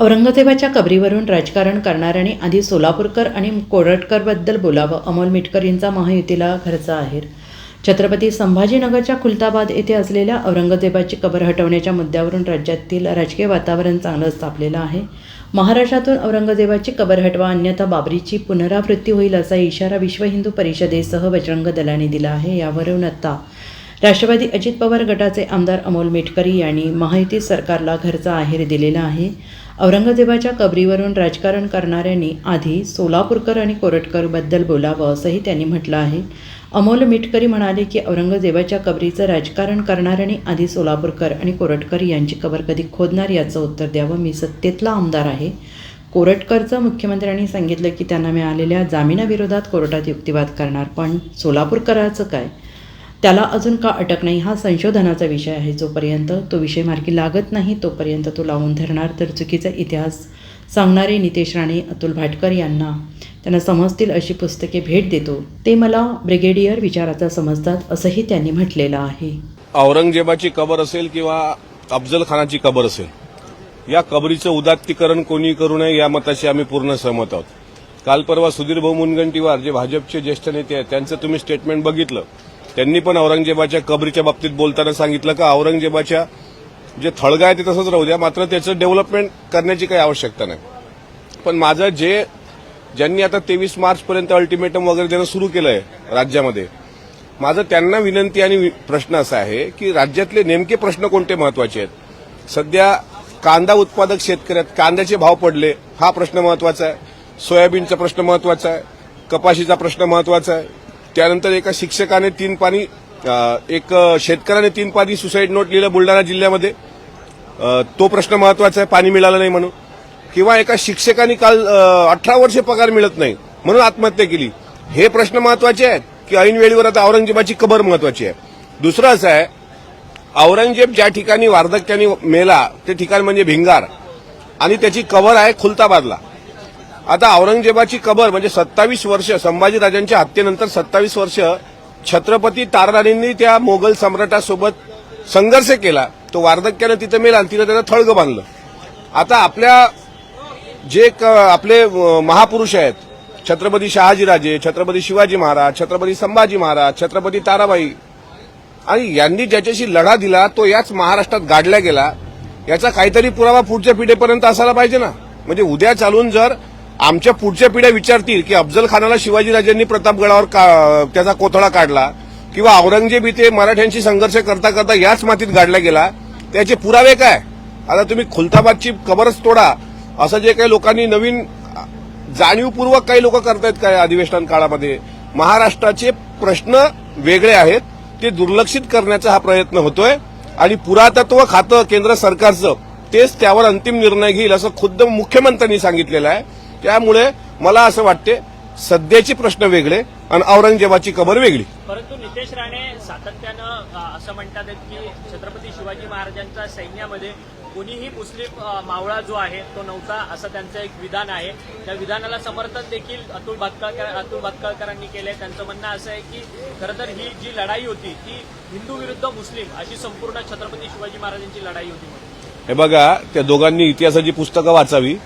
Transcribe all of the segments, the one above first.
औरंगजेबाच्या कबरीवरून राजकारण करणाऱ्यांनी आधी सोलापूरकर आणि कोरटकरबद्दल बोलावं. अमोल मिटकर यांचा महायुतीला घरचा आहेर. छत्रपती संभाजीनगरच्या खुलताबाद येथे असलेल्या औरंगजेबाची कबर हटवण्याच्या मुद्द्यावरून राज्यातील राजकीय वातावरण चांगलंच तापलेलं आहे. महाराष्ट्रातून औरंगजेबाची कबर हटवा अन्यथा बाबरीची पुनरावृत्ती होईल असा इशारा विश्व हिंदू परिषदेसह बजरंग दलाने दिला आहे. यावरून आता राष्ट्रवादी अजित पवार गटाचे आमदार अमोल मेटकरी यांनी महायुती सरकारला घरचा आहेर दिलेला आहे. औरंगजेबाच्या कबरीवरून राजकारण करणाऱ्यांनी आधी सोलापूरकर आणि कोरटकरबद्दल बोलावं असंही त्यांनी म्हटलं आहे. अमोल मिटकरी म्हणाले की औरंगजेबाच्या कबरीचं राजकारण करणाऱ्यांनी आधी सोलापूरकर आणि कोरटकर यांची कबर कधी खोदणार याचं उत्तर द्यावं मी सत्तेतला आमदार आहे. कोरटकरचं मुख्यमंत्र्यांनी सांगितलं की त्यांना मिळालेल्या जामिनाविरोधात कोर्टात युक्तिवाद करणार पण सोलापूरकराचं काय? त्याला अजून का अटक नाही हा संशोधनाचा विषय आहे जोपर्यंत तो विषय मार्गी लागत नाही तोपर्यंत तो लावून धरणार तर चुकीचा इतिहास सांगणारे नितेश राणे अतुल भाटकर यांना त्यांना समजतील अशी पुस्तके भेट देतो. ते मला ब्रिगेडियर विचाराचा समजतात असंही त्यांनी म्हटलेलं आहे. औरंगजेबाची कबर असेल किंवा अफजल खानाची कबर असेल या कबरीचं उदात्तीकरण कोणी करू नये या मताशी आम्ही पूर्ण सहमत आहोत. काल परवा सुधीर भाऊ मुनगंटीवार जे भाजपचे ज्येष्ठ नेते आहेत त्यांचं तुम्ही स्टेटमेंट बघितलं. त्यांनी पण औरंगजेबाच्या कबरीच्या बाबतीत बोलताना सांगितलं का औरंगजेबाच्या जे थळगा आहे ते तसंच राहू द्या मात्र त्याचं डेव्हलपमेंट करण्याची काही आवश्यकता नाही. पण माझं जे ज्यांनी आता तेवीस मार्चपर्यंत अल्टिमेटम वगैरे देणं सुरू केलं आहे राज्यामध्ये माझं त्यांना विनंती आणि प्रश्न असा आहे की राज्यातले नेमके प्रश्न कोणते महत्त्वाचे आहेत? सध्या कांदा उत्पादक शेतकऱ्यात कांद्याचे भाव पडले हा प्रश्न महत्त्वाचा आहे. सोयाबीनचा प्रश्न महत्त्वाचा आहे. कपाशीचा प्रश्न महत्त्वाचा आहे. त्यानंतर एका शिक्षकाने तीन पाणी एक शेतकऱ्याने तीन पाणी सुसाईड नोट लिहिलं बुलढाणा जिल्ह्यामध्ये. तो प्रश्न महत्त्वाचा आहे पाणी मिळालं नाही म्हणून. किंवा एका शिक्षकाने काल अठरा वर्षे पगार मिळत नाही म्हणून आत्महत्या केली. हे प्रश्न महत्त्वाचे आहेत की ऐन वेळेवर आता औरंगजेबाची कबर महत्वाची आहे. दुसरं असं आहे औरंगजेब ज्या ठिकाणी वार्धक्याने मेला ते ठिकाण म्हणजे भिंगार. आणि त्याची कबर आहे खुलताबादला. आता औरंगजेबाची कबर म्हणजे सत्तावीस वर्ष संभाजीराजांच्या हत्येनंतर सत्तावीस वर्ष छत्रपती ताराराणींनी त्या मोगल सम्राटासोबत संघर्ष केला. तो वार्धक्यानं तिथं मेला आणि तिथं त्यानं थळगं बांधलं. आता आपल्या जे क- आपले महापुरुष आहेत छत्रपती शहाजीराजे छत्रपती शिवाजी महाराज छत्रपती संभाजी महाराज छत्रपती ताराबाई आणि यांनी ज्याच्याशी लढा दिला तो याच महाराष्ट्रात गाडला गेला. याचा काहीतरी पुरावा पुढच्या पिढीपर्यंत असायला पाहिजे ना. म्हणजे उद्या चालून जर आमच्या पुढच्या पिढ्या विचारतील की अफजल खानाला शिवाजीराजांनी प्रतापगडावर का- त्याचा कोथळा काढला किंवा औरंगजेब इथे मराठ्यांशी संघर्ष करता करता याच मातीत गाडला गेला त्याचे पुरावे काय? आता तुम्ही खुलताबादची कबरच तोडा असं जे काही लोकांनी नवीन जाणीवपूर्वक काही लोक करतायत काय अधिवेशन काळामध्ये? महाराष्ट्राचे प्रश्न वेगळे आहेत ते दुर्लक्षित करण्याचा हा प्रयत्न होतोय आणि पुरातत्व खातं केंद्र सरकारचं तेच त्यावर अंतिम निर्णय घेईल असं खुद्द मुख्यमंत्र्यांनी सांगितलेलं आहे. त्यामुळे मला असं वाटते सध्याचे प्रश्न वेगळे आणि औरंगजेबाची कबर वेगळी. परंतु नितेश राणे सातत्यानं असं म्हणतात की छत्रपती शिवाजी महाराजांच्या सैन्यामध्ये कोणीही मुस्लिम मावळा जो आहे तो नव्हता असं त्यांचं एक विधान आहे. त्या विधानाला समर्थन देखील अतुल भातकाळकर अतुल भातकाळकरांनी केलंय. त्यांचं म्हणणं असं आहे की खरं तर ही जी लढाई होती ती हिंदू विरुद्ध मुस्लिम अशी संपूर्ण छत्रपती शिवाजी महाराजांची लढाई होती. हे बघा त्या दोघांनी इतिहासाची पुस्तकं वाचावी.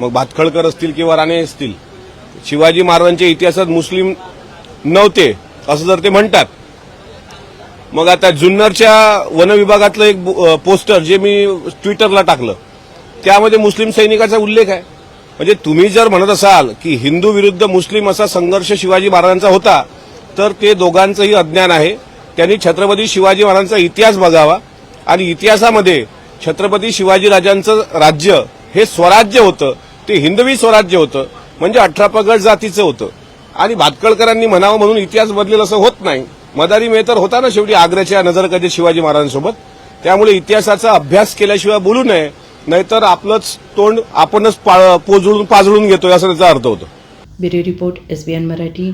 मग भातखळकर असतील किंवा राणे असतील शिवाजी महाराजांच्या इतिहासात मुस्लिम नव्हते असं जर ते म्हणतात. मग आता जुन्नरच्या वन विभागातलं एक पोस्टर जे मी ट्विटरला टाकलं त्यामध्ये मुस्लिम सैनिकाचा उल्लेख आहे. म्हणजे तुम्ही जर म्हणत असाल की हिंदू विरुद्ध मुस्लिम असा संघर्ष शिवाजी महाराजांचा होता तर ते दोघांचंही अज्ञान आहे. त्यांनी छत्रपती शिवाजी महाराजांचा इतिहास बघावा आणि इतिहासामध्ये छत्रपती शिवाजीराजांचं राज्य हे स्वराज्य होतं. ते हिंदवी स्वराज्य होतं. म्हणजे अठरा पगड जातीचं होतं. आणि भातकळकरांनी म्हणावं म्हणून इतिहास बदलेल असं होत नाही. मदारी मेहतर होता ना शेवटी आग्र्याच्या नजरकजे शिवाजी महाराजांसोबत? त्यामुळे इतिहासाचा अभ्यास केल्याशिवाय बोलू नये. नाहीतर आपलंच तोंड आपणच पोजळून पाजळून घेतोय असं त्याचा अर्थ होतो. Bureau report SBN Marathi.